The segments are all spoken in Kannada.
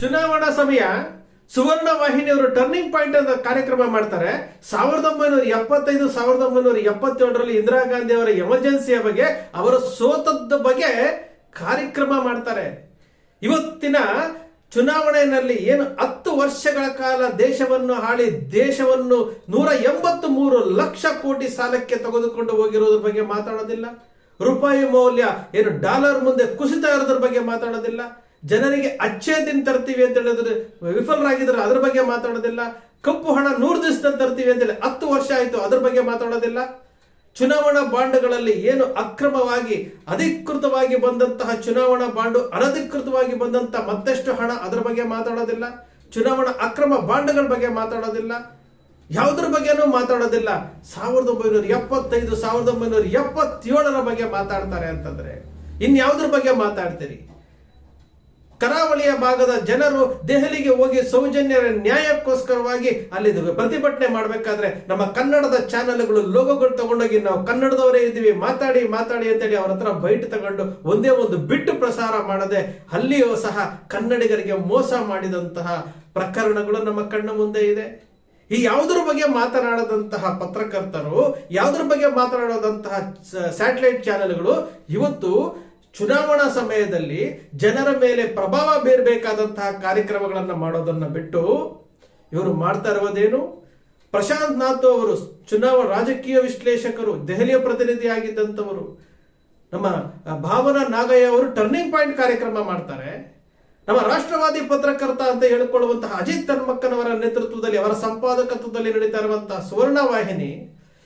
ಚುನಾವಣಾ ಸಮಯ, ಸುವರ್ಣ ವಾಹಿನಿಯವರು ಟರ್ನಿಂಗ್ ಪಾಯಿಂಟ್ ಅಂತ ಕಾರ್ಯಕ್ರಮ ಮಾಡ್ತಾರೆ. ಸಾವಿರದ ಒಂಬೈನೂರ ಎಪ್ಪತ್ತೈದು, ಸಾವಿರದ ಒಂಬೈನೂರ ಎಪ್ಪತ್ತೇಳರಲ್ಲಿ ಇಂದಿರಾ ಗಾಂಧಿ ಅವರ ಎಮರ್ಜೆನ್ಸಿಯ ಬಗ್ಗೆ, ಅವರ ಸೋತದ ಬಗ್ಗೆ ಕಾರ್ಯಕ್ರಮ ಮಾಡ್ತಾರೆ. ಇವತ್ತಿನ ಚುನಾವಣೆಯಲ್ಲಿ ಏನು ಹತ್ತು ವರ್ಷಗಳ ಕಾಲ ದೇಶವನ್ನು ಹಾಳಿ, ದೇಶವನ್ನು ನೂರ ಎಂಬತ್ತು ಮೂರು ಲಕ್ಷ ಕೋಟಿ ಸಾಲಕ್ಕೆ ತೆಗೆದುಕೊಂಡು ಹೋಗಿರೋದ್ರ ಬಗ್ಗೆ ಮಾತಾಡೋದಿಲ್ಲ. ರೂಪಾಯಿ ಮೌಲ್ಯ ಏನು ಡಾಲರ್ ಮುಂದೆ ಕುಸಿತ ಇರೋದ್ರ ಬಗ್ಗೆ ಮಾತಾಡೋದಿಲ್ಲ. ಜನರಿಗೆ ಅಚ್ಚೇ ತರ್ತೀವಿ ಅಂತ ಹೇಳಿದ್ರೆ ವಿಫಲರಾಗಿದ್ರೆ ಅದ್ರ ಬಗ್ಗೆ ಮಾತಾಡೋದಿಲ್ಲ. ಕಪ್ಪು ಹಣ ನೂರು ದಿವಸದಲ್ಲಿ ತರ್ತೀವಿ ಅಂತೇಳಿ ಹತ್ತು ವರ್ಷ ಆಯ್ತು, ಅದ್ರ ಬಗ್ಗೆ ಮಾತಾಡೋದಿಲ್ಲ. ಚುನಾವಣಾ ಬಾಂಡ್ಗಳಲ್ಲಿ ಏನು ಅಕ್ರಮವಾಗಿ, ಅಧಿಕೃತವಾಗಿ ಬಂದಂತಹ ಚುನಾವಣಾ ಬಾಂಡು, ಅನಧಿಕೃತವಾಗಿ ಬಂದಂತಹ ಮತ್ತಷ್ಟು ಹಣ ಅದರ ಬಗ್ಗೆ ಮಾತಾಡೋದಿಲ್ಲ. ಚುನಾವಣಾ ಅಕ್ರಮ ಬಾಂಡ್ಗಳ ಬಗ್ಗೆ ಮಾತಾಡೋದಿಲ್ಲ. ಯಾವುದ್ರ ಬಗ್ಗೆನೂ ಮಾತಾಡೋದಿಲ್ಲ. ಸಾವಿರದ ಒಂಬೈನೂರ ಎಪ್ಪತ್ತೈದು, ಸಾವಿರದ ಒಂಬೈನೂರ ಎಪ್ಪತ್ತೇಳರ ಬಗ್ಗೆ ಮಾತಾಡ್ತಾರೆ ಅಂತಂದ್ರೆ, ಇನ್ಯಾವುದ್ರ ಬಗ್ಗೆ ಮಾತಾಡ್ತೀರಿ? ಕರಾವಳಿಯ ಭಾಗದ ಜನರು ದೆಹಲಿಗೆ ಹೋಗಿ ಸೌಜನ್ಯರ ನ್ಯಾಯಕ್ಕೋಸ್ಕರವಾಗಿ ಅಲ್ಲಿ ಪ್ರತಿಭಟನೆ ಮಾಡಬೇಕಾದ್ರೆ ನಮ್ಮ ಕನ್ನಡದ ಚಾನೆಲ್ಗಳು, ಲೋಗೋಗಳು ತಗೊಂಡೋಗಿ ನಾವು ಕನ್ನಡದವರೇ ಇದ್ದೀವಿ, ಮಾತಾಡಿ ಮಾತಾಡಿ ಅಂತೇಳಿ ಅವ್ರ ಹತ್ರ ಬೈಟ್ ತಗೊಂಡು ಒಂದೇ ಒಂದು ಬಿಟ್ಟು ಪ್ರಸಾರ ಮಾಡದೆ ಅಲ್ಲಿಯೂ ಸಹ ಕನ್ನಡಿಗರಿಗೆ ಮೋಸ ಮಾಡಿದಂತಹ ಪ್ರಕರಣಗಳು ನಮ್ಮ ಕಣ್ಣ ಮುಂದೆ ಇದೆ. ಈ ಯಾವುದ್ರ ಬಗ್ಗೆ ಮಾತನಾಡದಂತಹ ಪತ್ರಕರ್ತರು, ಯಾವುದ್ರ ಬಗ್ಗೆ ಮಾತನಾಡೋದಂತಹ ಸ್ಯಾಟಲೈಟ್ ಚಾನೆಲ್ಗಳು ಇವತ್ತು ಚುನಾವಣಾ ಸಮಯದಲ್ಲಿ ಜನರ ಮೇಲೆ ಪ್ರಭಾವ ಬೀರಬೇಕಾದಂತಹ ಕಾರ್ಯಕ್ರಮಗಳನ್ನು ಮಾಡೋದನ್ನ ಬಿಟ್ಟು ಇವರು ಮಾಡ್ತಾ ಇರುವುದೇನು ಪ್ರಶಾಂತ್ ನಾಥ್ ಅವರು ಚುನಾವಣಾ ರಾಜಕೀಯ ವಿಶ್ಲೇಷಕರು, ದೆಹಲಿಯ ಪ್ರತಿನಿಧಿಯಾಗಿದ್ದಂಥವರು ನಮ್ಮ ಭಾವನಾ ನಾಗಯ್ಯ ಅವರು ಟರ್ನಿಂಗ್ ಪಾಯಿಂಟ್ ಕಾರ್ಯಕ್ರಮ ಮಾಡ್ತಾರೆ. ನಮ್ಮ ರಾಷ್ಟ್ರವಾದಿ ಪತ್ರಕರ್ತ ಅಂತ ಹೇಳಿಕೊಳ್ಳುವಂತಹ ಅಜಿತ್ ತನ್ಮಕ್ಕನವರ ನೇತೃತ್ವದಲ್ಲಿ, ಅವರ ಸಂಪಾದಕತ್ವದಲ್ಲಿ ನಡೀತಾ ಇರುವಂತಹ ಸುವರ್ಣ ವಾಹಿನಿ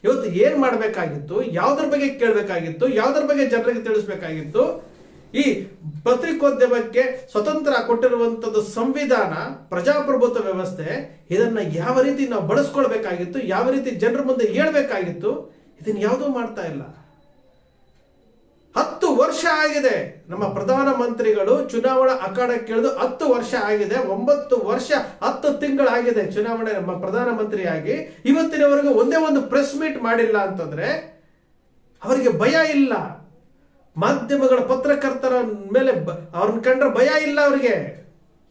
ಇವತ್ತು ಏನ್ ಮಾಡಬೇಕಾಗಿತ್ತು, ಯಾವ್ದ್ರ ಬಗ್ಗೆ ಕೇಳಬೇಕಾಗಿತ್ತು, ಯಾವ್ದ್ರ ಬಗ್ಗೆ ಜನರಿಗೆ ತಿಳಿಸ್ಬೇಕಾಗಿತ್ತು, ಈ ಪತ್ರಿಕೋದ್ಯಮಕ್ಕೆ ಸ್ವತಂತ್ರ ಕೊಟ್ಟಿರುವಂತದ್ದು ಸಂವಿಧಾನ, ಪ್ರಜಾಪ್ರಭುತ್ವ ವ್ಯವಸ್ಥೆ, ಇದನ್ನ ಯಾವ ರೀತಿ ನಾವು ಬಳಸ್ಕೊಳ್ಬೇಕಾಗಿತ್ತು, ಯಾವ ರೀತಿ ಜನರ ಮುಂದೆ ಹೇಳ್ಬೇಕಾಗಿತ್ತು, ಇದನ್ನ ಯಾವುದೂ ಮಾಡ್ತಾ ಇಲ್ಲ. ಹತ್ತು ವರ್ಷ ಆಗಿದೆ. ನಮ್ಮ ಪ್ರಧಾನಮಂತ್ರಿಗಳು ಚುನಾವಣಾ ಅಖಾಡಕ್ಕೆ ಇಳಿದು ಹತ್ತು ವರ್ಷ ಆಗಿದೆ. ಒಂಬತ್ತು ವರ್ಷ, ಹತ್ತು ತಿಂಗಳಾಗಿದೆ ಚುನಾವಣೆ ನಮ್ಮ ಪ್ರಧಾನಮಂತ್ರಿಯಾಗಿ ಇವತ್ತಿನವರೆಗೂ ಒಂದೇ ಒಂದು ಪ್ರೆಸ್ ಮೀಟ್ ಮಾಡಿಲ್ಲ ಅಂತಂದ್ರೆ ಅವರಿಗೆ ಭಯ ಇಲ್ಲ. ಮಾಧ್ಯಮಗಳ ಪತ್ರಕರ್ತರ ಮೇಲೆ ಅವ್ರನ್ನ ಕಂಡ್ರೆ ಭಯ ಇಲ್ಲ ಅವರಿಗೆ.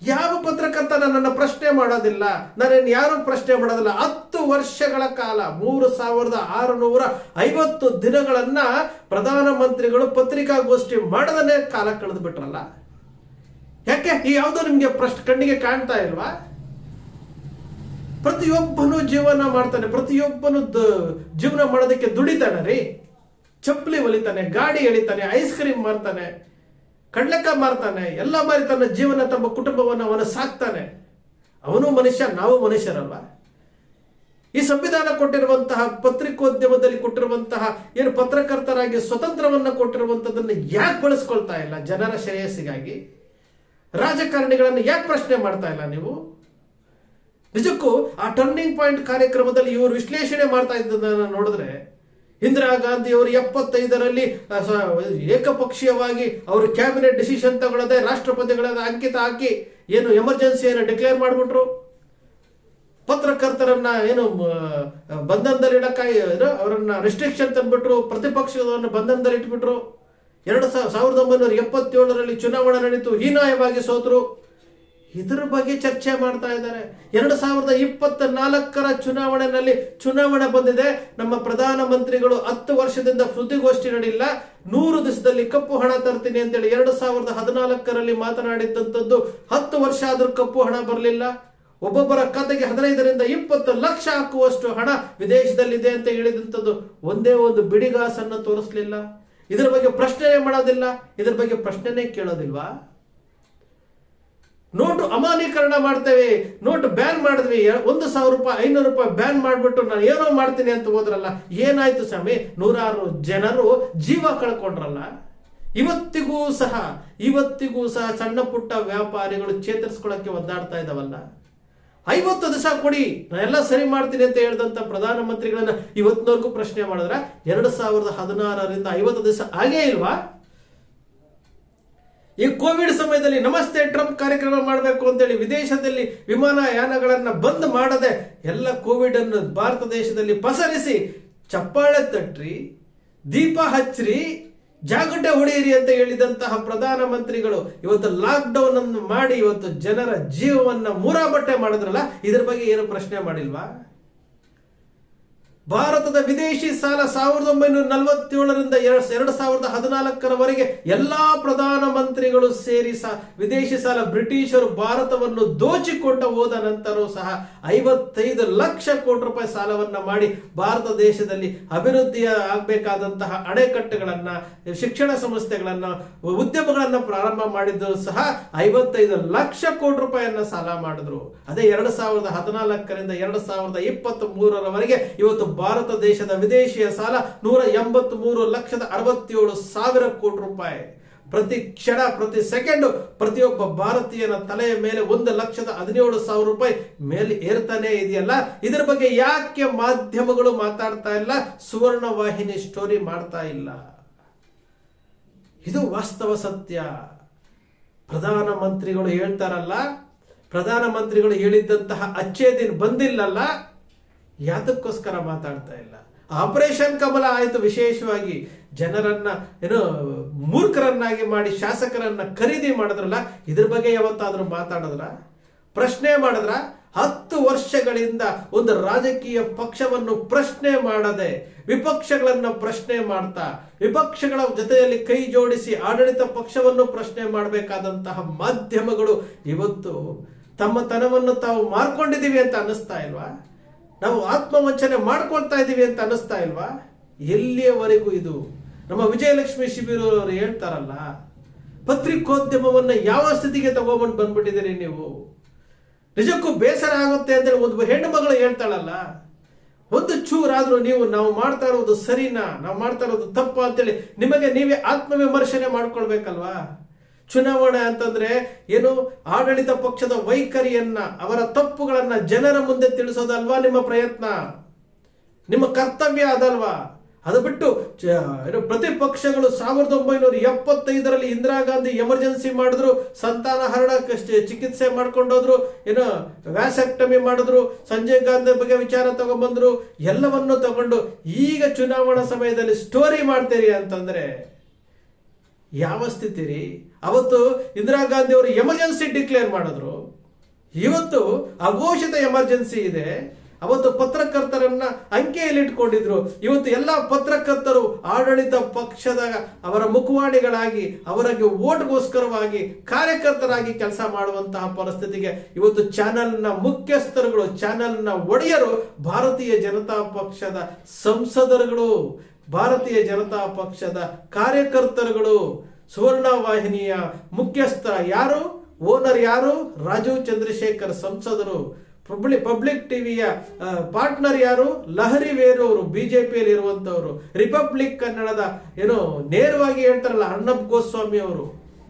ಯಾವ ಪತ್ರಕರ್ತ ನನ್ನನ್ನು ಪ್ರಶ್ನೆ ಮಾಡೋದಿಲ್ಲ. ನನ್ನನ್ನು ಯಾರು ಪ್ರಶ್ನೆ ಮಾಡೋದಿಲ್ಲ. ಹತ್ತು ವರ್ಷಗಳ ಕಾಲ, ಮೂರು ಸಾವಿರದ ಆರುನೂರ ಐವತ್ತು ದಿನಗಳನ್ನ ಪ್ರಧಾನಮಂತ್ರಿಗಳು ಪತ್ರಿಕಾಗೋಷ್ಠಿ ಮಾಡದನೇ ಕಾಲ ಕಳೆದು ಬಿಟ್ರಲ್ಲ. ಯಾಕೆ? ಈ ಯಾವುದೋ ನಿಮಗೆ ಪ್ರಶ್ನೆ ಕಣ್ಣಿಗೆ ಕಾಣ್ತಾ ಇಲ್ವಾ? ಪ್ರತಿಯೊಬ್ಬನು ಜೀವನ ಮಾಡ್ತಾನೆ, ಪ್ರತಿಯೊಬ್ಬನು ಜೀವನ ಮಾಡೋದಕ್ಕೆ ದುಡಿತಾನೆ ರೀ. ಚಪ್ಪಲಿ ಒಲಿತಾನೆ ಗಾಡಿ ಎಳಿತಾನೆ ಐಸ್ ಕ್ರೀಮ್ ಮಾರ್ತಾನೆ. ಕಡ್ಲೆಕಾಯಿ ಮಾರ್ತಾನೆ, ಎಲ್ಲ ಮಾರಿ ತನ್ನ ಜೀವನ, ತಮ್ಮ ಕುಟುಂಬವನ್ನು ಅವನು ಸಾಕ್ತಾನೆ. ಅವನು ಮನುಷ್ಯ, ನಾವು ಮನುಷ್ಯರಲ್ಲ ಈ ಸಂವಿಧಾನ ಕೊಟ್ಟಿರುವಂತಹ, ಪತ್ರಿಕೋದ್ಯಮದಲ್ಲಿ ಕೊಟ್ಟಿರುವಂತಹ, ಏನು ಪತ್ರಕರ್ತರಾಗಿ ಸ್ವತಂತ್ರವನ್ನ ಕೊಟ್ಟಿರುವಂಥದ್ದನ್ನು ಯಾಕೆ ಬಳಸ್ಕೊಳ್ತಾ ಇಲ್ಲ ಜನರ ಶ್ರೇಯಸ್ಸಿಗಾಗಿ? ರಾಜಕಾರಣಿಗಳನ್ನು ಯಾಕೆ ಪ್ರಶ್ನೆ ಮಾಡ್ತಾ ಇಲ್ಲ ನೀವು? ನಿಜಕ್ಕೂ ಆ ಟರ್ನಿಂಗ್ ಪಾಯಿಂಟ್ ಕಾರ್ಯಕ್ರಮದಲ್ಲಿ ಇವರು ವಿಶ್ಲೇಷಣೆ ಮಾಡ್ತಾ ಇದ್ದದನ್ನು ನೋಡಿದ್ರೆ ಇಂದಿರಾ ಗಾಂಧಿ ಅವರು ಎಪ್ಪತ್ತೈದರಲ್ಲಿ ಏಕಪಕ್ಷೀಯವಾಗಿ ಅವರು ಕ್ಯಾಬಿನೆಟ್ ಡಿಸಿಷನ್ ತಗೊಳ್ಳದೆ ರಾಷ್ಟ್ರಪತಿಗಳನ್ನ ಅಂಕಿತ ಹಾಕಿ ಏನು ಎಮರ್ಜೆನ್ಸಿಯನ್ನು ಡಿಕ್ಲೇರ್ ಮಾಡಿಬಿಟ್ರು. ಪತ್ರಕರ್ತರನ್ನ ಏನು ಬಂಧನದಲ್ಲಿಡಕ್ಕಾಗಿ ಏನು, ಅವರನ್ನ ರೆಸ್ಟ್ರಿಕ್ಷನ್ ತಂದ್ಬಿಟ್ರು ಬಂಧನದಲ್ಲಿ ಇಟ್ಬಿಟ್ರು. ಎರಡು ಸಾವಿರದ ಒಂಬೈನೂರ ಎಪ್ಪತ್ತೇಳರಲ್ಲಿ ಚುನಾವಣೆ ನಡೀತು ಹೀನಾಯವಾಗಿ ಸೋತರು. ಇದರ ಬಗ್ಗೆ ಚರ್ಚೆ ಮಾಡ್ತಾ ಇದ್ದಾರೆ. ಎರಡು ಸಾವಿರದ ಇಪ್ಪತ್ತ ನಾಲ್ಕರ ಚುನಾವಣೆಯಲ್ಲಿ ಚುನಾವಣೆ ಬಂದಿದೆ. ನಮ್ಮ ಪ್ರಧಾನ ಮಂತ್ರಿಗಳು ಹತ್ತು ವರ್ಷದಿಂದ ಸುದ್ದಿಗೋಷ್ಠಿ ನಡೆಯಿಲ್ಲ. ನೂರು ದಿವಸದಲ್ಲಿ ಕಪ್ಪು ಹಣ ತರ್ತೀನಿ ಅಂತೇಳಿ ಎರಡು ಸಾವಿರದ ಹದಿನಾಲ್ಕರಲ್ಲಿ ಮಾತನಾಡಿದ್ದಂಥದ್ದು ಹತ್ತು ವರ್ಷ ಆದ್ರೂ ಕಪ್ಪು ಹಣ ಬರಲಿಲ್ಲ. ಒಬ್ಬೊಬ್ಬರ ಖಾತೆಗೆ ಹದಿನೈದರಿಂದ ಇಪ್ಪತ್ತು ಲಕ್ಷ ಹಾಕುವಷ್ಟು ಹಣ ವಿದೇಶದಲ್ಲಿದೆ ಅಂತ ಹೇಳಿದಂಥದ್ದು ಒಂದೇ ಒಂದು ಬಿಡಿಗಾಸನ್ನು ತೋರಿಸಲಿಲ್ಲ. ಇದರ ಬಗ್ಗೆ ಪ್ರಶ್ನೆ ಮಾಡೋದಿಲ್ಲ. ಇದರ ಬಗ್ಗೆ ಪ್ರಶ್ನೆನೇ ಕೇಳೋದಿಲ್ವಾ? ನೋಟು ಅಮಾನೀಕರಣ ಮಾಡ್ತೇವೆ, ನೋಟ್ ಬ್ಯಾನ್ ಮಾಡಿದ್ವಿ ಒಂದು ಸಾವಿರ ರೂಪಾಯಿ, ಐನೂರು ರೂಪಾಯಿ ಬ್ಯಾನ್ ಮಾಡಿಬಿಟ್ಟು ನಾನು ಏನೋ ಮಾಡ್ತೀನಿ ಅಂತ ಹೋದ್ರಲ್ಲ, ಏನಾಯ್ತು ಸ್ವಾಮಿ? ನೂರಾರು ಜನರು ಜೀವ ಕಳ್ಕೊಂಡ್ರಲ್ಲ. ಇವತ್ತಿಗೂ ಸಹ ಇವತ್ತಿಗೂ ಸಹ ಸಣ್ಣ ಪುಟ್ಟ ವ್ಯಾಪಾರಿಗಳು ಚೇತರಿಸ್ಕೊಳ್ಳಕ್ಕೆ ಒದ್ದಾಡ್ತಾ ಇದಾವಲ್ಲ. ಐವತ್ತು ದಿವಸ ಕೊಡಿ ನಾನೆಲ್ಲ ಸರಿ ಮಾಡ್ತೀನಿ ಅಂತ ಹೇಳಿದಂತ ಪ್ರಧಾನಮಂತ್ರಿಗಳನ್ನ ಇವತ್ತಿನವರೆಗೂ ಪ್ರಶ್ನೆ ಮಾಡಿದ್ರೆ, ಎರಡು ಸಾವಿರದ ಹದಿನಾರರಿಂದ ಐವತ್ತು ದಿವಸ ಆಗೇ ಇಲ್ವಾ? ಈ ಕೋವಿಡ್ ಸಮಯದಲ್ಲಿ ನಮಸ್ತೆ ಟ್ರಂಪ್ ಕಾರ್ಯಕ್ರಮ ಮಾಡಬೇಕು ಅಂತೇಳಿ ವಿದೇಶದಲ್ಲಿ ವಿಮಾನಯಾನಗಳನ್ನ ಬಂದ್ ಮಾಡದೆ ಎಲ್ಲ ಕೋವಿಡ್ ಅನ್ನು ಭಾರತ ದೇಶದಲ್ಲಿ ಪಸರಿಸಿ ಚಪ್ಪಾಳೆ ತಟ್ರಿ, ದೀಪ ಹಚ್ಚ್ರಿ ಜಾಗಟೆ ಹೊಡೆಯಿರಿ ಅಂತ ಹೇಳಿದಂತಹ ಪ್ರಧಾನಮಂತ್ರಿಗಳು ಇವತ್ತು ಲಾಕ್ ಡೌನ್ ಅನ್ನು ಮಾಡಿ ಇವತ್ತು ಜನರ ಜೀವವನ್ನ ಮೂರಾಬಟ್ಟೆ ಮಾಡಿದ್ರಲ್ಲ, ಇದ್ರ ಬಗ್ಗೆ ಏನು ಪ್ರಶ್ನೆ ಮಾಡಿಲ್ವಾ? ಭಾರತದ ವಿದೇಶಿ ಸಾಲ ಸಾವಿರದ ಒಂಬೈನೂರ ನಲವತ್ತೇಳರಿಂದ ಎರಡ್ ಸಾವಿರದ ಹದಿನಾಲ್ಕರವರೆಗೆ ಎಲ್ಲಾ ಪ್ರಧಾನ ಮಂತ್ರಿಗಳು ಸೇರಿ ಸಹ ವಿದೇಶಿ ಸಾಲ ಬ್ರಿಟಿಷರು ಭಾರತವನ್ನು ದೋಚಿಕೊಂಡ ಹೋದ ನಂತರ ಸಹ ಐವತ್ತೈದು ಲಕ್ಷ ಕೋಟಿ ರೂಪಾಯಿ ಸಾಲವನ್ನ ಮಾಡಿ ಭಾರತ ದೇಶದಲ್ಲಿ ಅಭಿವೃದ್ಧಿ ಆಗಬೇಕಾದಂತಹ ಅಣೆಕಟ್ಟುಗಳನ್ನ, ಶಿಕ್ಷಣ ಸಂಸ್ಥೆಗಳನ್ನ, ಉದ್ಯಮಗಳನ್ನ ಪ್ರಾರಂಭ ಮಾಡಿದ್ದು ಸಹ ಐವತ್ತೈದು ಲಕ್ಷ ಕೋಟಿ ರೂಪಾಯಿಯನ್ನ ಸಾಲ ಮಾಡಿದ್ರು. ಅದೇ ಎರಡು ಸಾವಿರದ ಹದಿನಾಲ್ಕರಿಂದ ಎರಡು ಸಾವಿರದ ಇಪ್ಪತ್ತ್ ಮೂರರವರೆಗೆ ಇವತ್ತು ಭಾರತ ದೇಶದ ವಿದೇಶಿಯ ಸಾಲ ನೂರ ಎಂಬತ್ತ್ ಮೂರು ಲಕ್ಷದ ಅರವತ್ತೇಳು ಸಾವಿರ ಕೋಟಿ ರೂಪಾಯಿ. ಪ್ರತಿ ಕ್ಷಣ, ಪ್ರತಿ ಸೆಕೆಂಡ್ ಪ್ರತಿಯೊಬ್ಬ ಭಾರತೀಯನ ತಲೆಯ ಮೇಲೆ ಒಂದು ಲಕ್ಷದ ಹದಿನೇಳು ಸಾವಿರ ರೂಪಾಯಿ ಮೇಲೆ ಏರ್ತಾನೆ ಇದೆಯಲ್ಲ? ಇದರ ಬಗ್ಗೆ ಯಾಕೆ ಮಾಧ್ಯಮಗಳು ಮಾತಾಡ್ತಾ ಇಲ್ಲ? ಸುವರ್ಣ ವಾಹಿನಿ ಸ್ಟೋರಿ ಮಾಡ್ತಾ ಇಲ್ಲ. ಇದು ವಾಸ್ತವ ಸತ್ಯ. ಪ್ರಧಾನಮಂತ್ರಿಗಳು ಹೇಳ್ತಾರಲ್ಲ ಪ್ರಧಾನಮಂತ್ರಿಗಳು ಹೇಳಿದ್ದಂತಹ ಅಚ್ಚೇ ದಿನ ಬಂದಿಲ್ಲಲ್ಲ? ಯಾತಕ್ಕೋಸ್ಕರ ಮಾತಾಡ್ತಾ ಇಲ್ಲ. ಆಪರೇಷನ್ ಕಮಲ ಆಯಿತು ವಿಶೇಷವಾಗಿ ಜನರನ್ನ, ಏನು, ಮೂರ್ಖರನ್ನಾಗಿ ಮಾಡಿ ಶಾಸಕರನ್ನ ಖರೀದಿ ಮಾಡಿದ್ರಲ್ಲ, ಇದ್ರ ಬಗ್ಗೆ ಯಾವತ್ತಾದ್ರೂ ಮಾತಾಡಿದ್ರ? ಪ್ರಶ್ನೆ ಮಾಡಿದ್ರ? ಹತ್ತು ವರ್ಷಗಳಿಂದ ಒಂದು ರಾಜಕೀಯ ಪಕ್ಷವನ್ನು ಪ್ರಶ್ನೆ ಮಾಡದೆ ವಿಪಕ್ಷಗಳನ್ನ ಪ್ರಶ್ನೆ ಮಾಡ್ತಾ, ವಿಪಕ್ಷಗಳ ಜೊತೆಯಲ್ಲಿ ಕೈ ಜೋಡಿಸಿ ಆಡಳಿತ ಪಕ್ಷವನ್ನು ಪ್ರಶ್ನೆ ಮಾಡಬೇಕಾದಂತಹ ಮಾಧ್ಯಮಗಳು ಇವತ್ತು ತಮ್ಮ ತನವನ್ನು ತಾವು ಮಾರ್ಕೊಂಡಿದ್ದೀವಿ ಅಂತ ಅನ್ನಿಸ್ತಾ ಇಲ್ವಾ? ನಾವು ಆತ್ಮವಂಚನೆ ಮಾಡ್ಕೊಳ್ತಾ ಇದ್ದೀವಿ ಅಂತ ಅನಿಸ್ತಾ ಇಲ್ವಾ? ಎಲ್ಲಿಯವರೆಗೂ ಇದು? ನಮ್ಮ ವಿಜಯಲಕ್ಷ್ಮಿ ಶಿಬಿರ ಅವರು ಹೇಳ್ತಾರಲ್ಲ, ಪತ್ರಿಕೋದ್ಯಮವನ್ನು ಯಾವ ಸ್ಥಿತಿಗೆ ತಗೊಂಡ್ ಬಂದ್ಬಿಟ್ಟಿದ್ದೀರಿ ನೀವು? ನಿಜಕ್ಕೂ ಬೇಸರ ಆಗುತ್ತೆ ಅಂತೇಳಿ ಒಂದು ಹೆಣ್ಣು ಮಗಳು ಹೇಳ್ತಾಳಲ್ಲ, ಒಂದು ಚೂರಾದ್ರೂ ನೀವು ನಾವು ಮಾಡ್ತಾ ಇರೋದು ಸರಿನಾ? ನಾವು ಮಾಡ್ತಾ ಇರೋದು ತಪ್ಪ ಅಂತೇಳಿ ನಿಮಗೆ ನೀವೇ ಆತ್ಮವಿಮರ್ಶನೆ ಮಾಡ್ಕೊಳ್ಬೇಕಲ್ವಾ? ಚುನಾವಣೆ ಅಂತಂದ್ರೆ ಏನು ಆಡಳಿತ ಪಕ್ಷದ ವೈಖರಿಯನ್ನ, ಅವರ ತಪ್ಪುಗಳನ್ನ ಜನರ ಮುಂದೆ ತಿಳಿಸೋದಲ್ವಾ ನಿಮ್ಮ ಪ್ರಯತ್ನ? ನಿಮ್ಮ ಕರ್ತವ್ಯ ಅದಲ್ವಾ? ಅದು ಬಿಟ್ಟು ಏನು ಪ್ರತಿಪಕ್ಷಗಳು ಸಾವಿರದ ಒಂಬೈನೂರ ಎಪ್ಪತ್ತೈದರಲ್ಲಿ ಇಂದಿರಾ ಗಾಂಧಿ ಎಮರ್ಜೆನ್ಸಿ ಮಾಡಿದ್ರು, ಸಂತಾನ ಹರಣ ಚಿಕಿತ್ಸೆ ಮಾಡ್ಕೊಂಡೋದ್ರು, ಏನು ವ್ಯಾಸೆಕ್ಟಮಿ ಮಾಡಿದ್ರು, ಸಂಜಯ್ ಗಾಂಧಿ ಬಗ್ಗೆ ವಿಚಾರ ತಗೊಂಡ್ಬಂದ್ರು ಎಲ್ಲವನ್ನು ತಗೊಂಡು ಈಗ ಚುನಾವಣಾ ಸಮಯದಲ್ಲಿ ಸ್ಟೋರಿ ಮಾಡ್ತೀರಿ ಅಂತಂದ್ರೆ ಯಾವ ಸ್ಥಿತಿ ರೀ ಅವತ್ತು ಇಂದಿರಾ ಗಾಂಧಿ ಅವರು ಎಮರ್ಜೆನ್ಸಿ ಡಿಕ್ಲೇರ್ ಮಾಡಿದ್ರು. ಇವತ್ತು ಅಘೋಷಿತ ಎಮರ್ಜೆನ್ಸಿ ಇದೆ. ಅವತ್ತು ಪತ್ರಕರ್ತರನ್ನ ಅಂಕೆಯಲ್ಲಿ ಇಟ್ಕೊಂಡಿದ್ರು. ಇವತ್ತು ಎಲ್ಲ ಪತ್ರಕರ್ತರು ಆಡಳಿತ ಪಕ್ಷದ ಅವರ ಮುಖವಾಣಿಗಳಾಗಿ, ಅವರಿಗೆ ಓಟ್ಗೋಸ್ಕರವಾಗಿ ಕಾರ್ಯಕರ್ತರಾಗಿ ಕೆಲಸ ಮಾಡುವಂತಹ ಪರಿಸ್ಥಿತಿಗೆ ಇವತ್ತು ಚಾನೆಲ್ನ ಮುಖ್ಯಸ್ಥರುಗಳು, ಚಾನೆಲ್ನ ಒಡೆಯರು ಭಾರತೀಯ ಜನತಾ ಪಕ್ಷದ ಸಂಸದರುಗಳು. ಭಾರತೀಯ ಜನತಾ ಪಕ್ಷದ ಕಾರ್ಯಕರ್ತರುಗಳು ಸುವರ್ಣ ವಾಹಿನಿಯ ಮುಖ್ಯಸ್ಥ ಯಾರು? ಓನರ್ ಯಾರು? ರಾಜೀವ್ ಚಂದ್ರಶೇಖರ್ ಸಂಸದರು. ಪಬ್ಲಿಕ್ ಪಬ್ಲಿಕ್ ಟಿವಿಯ ಪಾರ್ಟ್ನರ್ ಯಾರು? ಲಹರಿ ವೇರೂರು ಬಿಜೆಪಿಯಲ್ಲಿ ಇರುವಂತವರು ರಿಪಬ್ಲಿಕ್ ಕನ್ನಡದ, ಏನು, ನೇರವಾಗಿ ಹೇಳ್ತಾರಲ್ಲ, ಅರ್ಣಬ್ ಗೋಸ್ವಾಮಿ ಅವರು.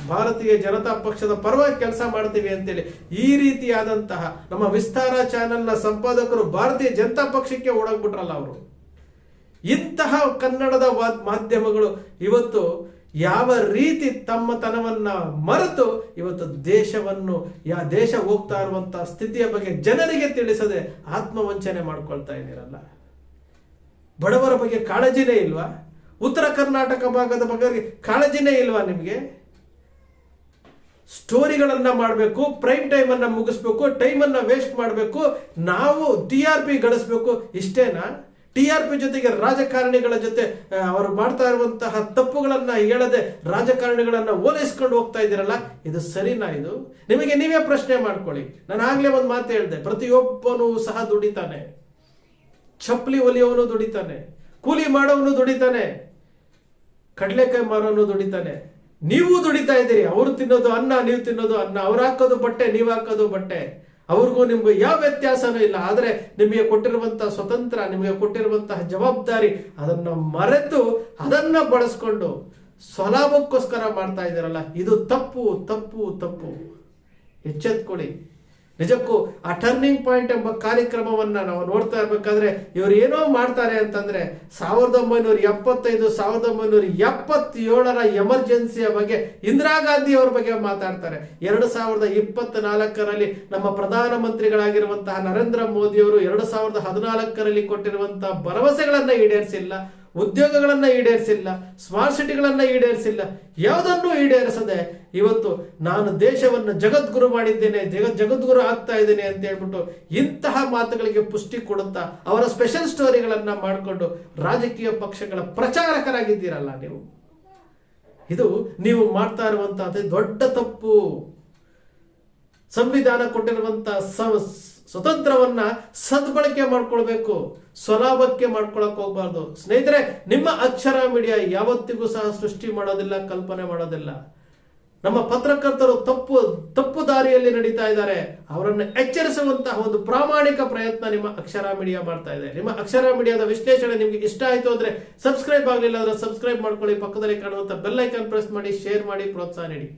ಭಾರತೀಯ ಜನತಾ ಪಕ್ಷದ ಪರವಾಗಿ ಕೆಲಸ ಮಾಡ್ತೀವಿ ಅಂತೇಳಿ. ಈ ರೀತಿಯಾದಂತಹ ನಮ್ಮ ವಿಸ್ತಾರ ಚಾನೆಲ್ನ ಸಂಪಾದಕರು ಭಾರತೀಯ ಜನತಾ ಪಕ್ಷಕ್ಕೆ ಓಡಾಗ್ಬಿಟ್ರಲ್ಲ ಅವರು. ಇಂತಹ ಕನ್ನಡದ ಮಾಧ್ಯಮಗಳು ಇವತ್ತು ಯಾವ ರೀತಿ ತಮ್ಮ ತನವನ್ನ ಮರೆತು ಇವತ್ತು ದೇಶವನ್ನು, ಯಾ ದೇಶ ಹೋಗ್ತಾ ಇರುವಂತಹ ಸ್ಥಿತಿಯ ಬಗ್ಗೆ ಜನರಿಗೆ ತಿಳಿಸದೆ ಆತ್ಮವಂಚನೆ ಮಾಡ್ಕೊಳ್ತಾ ಇದ್ದೀರಲ್ಲ? ಬಡವರ ಬಗ್ಗೆ ಕಾಳಜಿನೇ ಇಲ್ವಾ? ಉತ್ತರ ಕರ್ನಾಟಕ ಭಾಗದ ಬಗ್ಗೆ ಕಾಳಜಿನೇ ಇಲ್ವಾ ನಿಮಗೆ? ಸ್ಟೋರಿಗಳನ್ನ ಮಾಡಬೇಕು, ಪ್ರೈಮ್ ಟೈಮ್ ಅನ್ನ ಮುಗಿಸ್ಬೇಕು ಟೈಮ್ ಅನ್ನ ವೇಸ್ಟ್ ಮಾಡಬೇಕು, ನಾವು ಟಿ ಆರ್ ಪಿ ಗಳಿಸ್ಬೇಕು, ಇಷ್ಟೇನಾ? ಟಿ ಆರ್ ಪಿ ಜೊತೆಗೆ ರಾಜಕಾರಣಿಗಳ ಜೊತೆ ಅವರು ಮಾಡ್ತಾ ಇರುವಂತಹ ತಪ್ಪುಗಳನ್ನ ಹೇಳದೆ ರಾಜಕಾರಣಿಗಳನ್ನ ಓಲೈಸ್ಕೊಂಡು ಹೋಗ್ತಾ ಇದ್ದೀರಲ್ಲ, ಇದು ಸರಿನಾ ಇದು? ನಿಮಗೆ ನೀವೇ ಪ್ರಶ್ನೆ ಮಾಡ್ಕೊಳ್ಳಿ. ನಾನು ಆಗ್ಲೇ ಒಂದು ಮಾತು ಹೇಳಿದೆ, ಪ್ರತಿಯೊಬ್ಬನು ಸಹ ದುಡಿತಾನೆ. ಚಪ್ಪಲಿ ಒಲಿಯವನು ದುಡಿತಾನೆ. ಕೂಲಿ ಮಾಡೋವನು ದುಡಿತಾನೆ. ಕಡಲೆಕಾಯಿ ಮಾರೋನು ದುಡಿತಾನೆ. ನೀವು ದುಡಿತಾ ಇದ್ದೀರಿ, ಅವರು ತಿನ್ನೋದು ಅನ್ನ, ನೀವು ತಿನ್ನೋದು ಅನ್ನ. ಅವ್ರು ಹಾಕೋದು ಬಟ್ಟೆ, ನೀವು ಹಾಕೋದು ಬಟ್ಟೆ. ಅವ್ರಿಗೂ ನಿಮ್ಗೆ ಯಾವ ವ್ಯತ್ಯಾಸನೂ ಇಲ್ಲ. ಆದರೆ ನಿಮಗೆ ಕೊಟ್ಟಿರುವಂತಹ ಸ್ವತಂತ್ರ, ನಿಮಗೆ ಕೊಟ್ಟಿರುವಂತಹ ಜವಾಬ್ದಾರಿ ಅದನ್ನ ಮರೆತು ಅದನ್ನ ಬಳಸ್ಕೊಂಡು ಸ್ವಲಾಭಕ್ಕೋಸ್ಕರ ಮಾಡ್ತಾ ಇದ್ದೀರಲ್ಲ, ಇದು ತಪ್ಪು ತಪ್ಪು ತಪ್ಪು. ಎಚ್ಚೆತ್ಕೊಳ್ಳಿ. ನಿಜಕ್ಕೂ ಆ ಟರ್ನಿಂಗ್ ಪಾಯಿಂಟ್ ಎಂಬ ಕಾರ್ಯಕ್ರಮವನ್ನ ನಾವು ನೋಡ್ತಾ ಇರಬೇಕಾದ್ರೆ ಇವ್ರು ಏನೋ ಮಾಡ್ತಾರೆ ಅಂತಂದ್ರೆ ಸಾವಿರದ ಒಂಬೈನೂರ ಎಪ್ಪತ್ತೈದು, ಸಾವಿರದ ಒಂಬೈನೂರ ಎಪ್ಪತ್ತೇಳರ ಎಮರ್ಜೆನ್ಸಿಯ ಬಗ್ಗೆ ಇಂದಿರಾ ಗಾಂಧಿ ಅವ್ರ ಬಗ್ಗೆ ಮಾತಾಡ್ತಾರೆ. ಎರಡು ಸಾವಿರದ ಇಪ್ಪತ್ತ ನಾಲ್ಕರಲ್ಲಿ ನಮ್ಮ ಪ್ರಧಾನಮಂತ್ರಿಗಳಾಗಿರುವಂತಹ ನರೇಂದ್ರ ಮೋದಿ ಅವರು ಎರಡು ಸಾವಿರದ ಹದಿನಾಲ್ಕರಲ್ಲಿ ಕೊಟ್ಟಿರುವಂತಹ ಭರವಸೆಗಳನ್ನು ಈಡೇರಿಸಿಲ್ಲ. ಉದ್ಯೋಗಗಳನ್ನ ಈಡೇರಿಸಿಲ್ಲ ಸ್ಮಾರ್ಟ್ ಸಿಟಿಗಳನ್ನ ಈಡೇರಿಸಿಲ್ಲ, ಯಾವುದನ್ನು ಈಡೇರಿಸದೆ ಇವತ್ತು ನಾನು ದೇಶವನ್ನು ಜಗದ್ಗುರು ಮಾಡಿದ್ದೇನೆ, ಜಗ, ಜಗದ್ಗುರು ಆಗ್ತಾ ಇದ್ದೇನೆ ಅಂತ ಹೇಳ್ಬಿಟ್ಟು ಇಂತಹ ಮಾತುಗಳಿಗೆ ಪುಷ್ಟಿ ಕೊಡುತ್ತಾ ಅವರ ಸ್ಪೆಷಲ್ ಸ್ಟೋರಿಗಳನ್ನ ಮಾಡಿಕೊಂಡು ರಾಜಕೀಯ ಪಕ್ಷಗಳ ಪ್ರಚಾರಕರಾಗಿದ್ದೀರಲ್ಲ ನೀವು. ಇದು ನೀವು ಮಾಡ್ತಾ ಇರುವಂತಹ ದೊಡ್ಡ ತಪ್ಪು. ಸಂವಿಧಾನ ಕೊಟ್ಟಿರುವಂತಹ ಸ್ವತಂತ್ರವನ್ನ ಸದ್ಬಳಕೆ ಮಾಡ್ಕೊಳ್ಬೇಕು, ಸ್ವಲಾಭಕ್ಕೆ ಮಾಡ್ಕೊಳಕ್ ಹೋಗ್ಬಾರ್ದು. ಸ್ನೇಹಿತರೆ, ನಿಮ್ಮ ಅಕ್ಷರ ಮೀಡಿಯಾ ಯಾವತ್ತಿಗೂ ಸಹ ಸೃಷ್ಟಿ ಮಾಡೋದಿಲ್ಲ, ಕಲ್ಪನೆ ಮಾಡೋದಿಲ್ಲ. ನಮ್ಮ ಪತ್ರಕರ್ತರು ತಪ್ಪು ತಪ್ಪು ದಾರಿಯಲ್ಲಿ ನಡೀತಾ ಇದ್ದಾರೆ. ಅವರನ್ನು ಎಚ್ಚರಿಸುವಂತಹ ಒಂದು ಪ್ರಾಮಾಣಿಕ ಪ್ರಯತ್ನ ನಿಮ್ಮ ಅಕ್ಷರ ಮೀಡಿಯಾ ಮಾಡ್ತಾ ಇದೆ. ನಿಮ್ಮ ಅಕ್ಷರ ಮೀಡಿಯಾದ ವಿಶ್ಲೇಷಣೆ ನಿಮ್ಗೆ ಇಷ್ಟ ಆಯ್ತು ಅಂದ್ರೆ ಸಬ್ಸ್ಕ್ರೈಬ್ ಆಗಲಿಲ್ಲ ಅಂದ್ರೆ ಸಬ್ಸ್ಕ್ರೈಬ್ ಮಾಡ್ಕೊಳ್ಳಿ. ಪಕ್ಕದಲ್ಲಿ ಕಾಣುವಂತ ಬೆಲ್ ಐಕಾನ್ ಪ್ರೆಸ್ ಮಾಡಿ, ಶೇರ್ ಮಾಡಿ, ಪ್ರೋತ್ಸಾಹ ನೀಡಿ.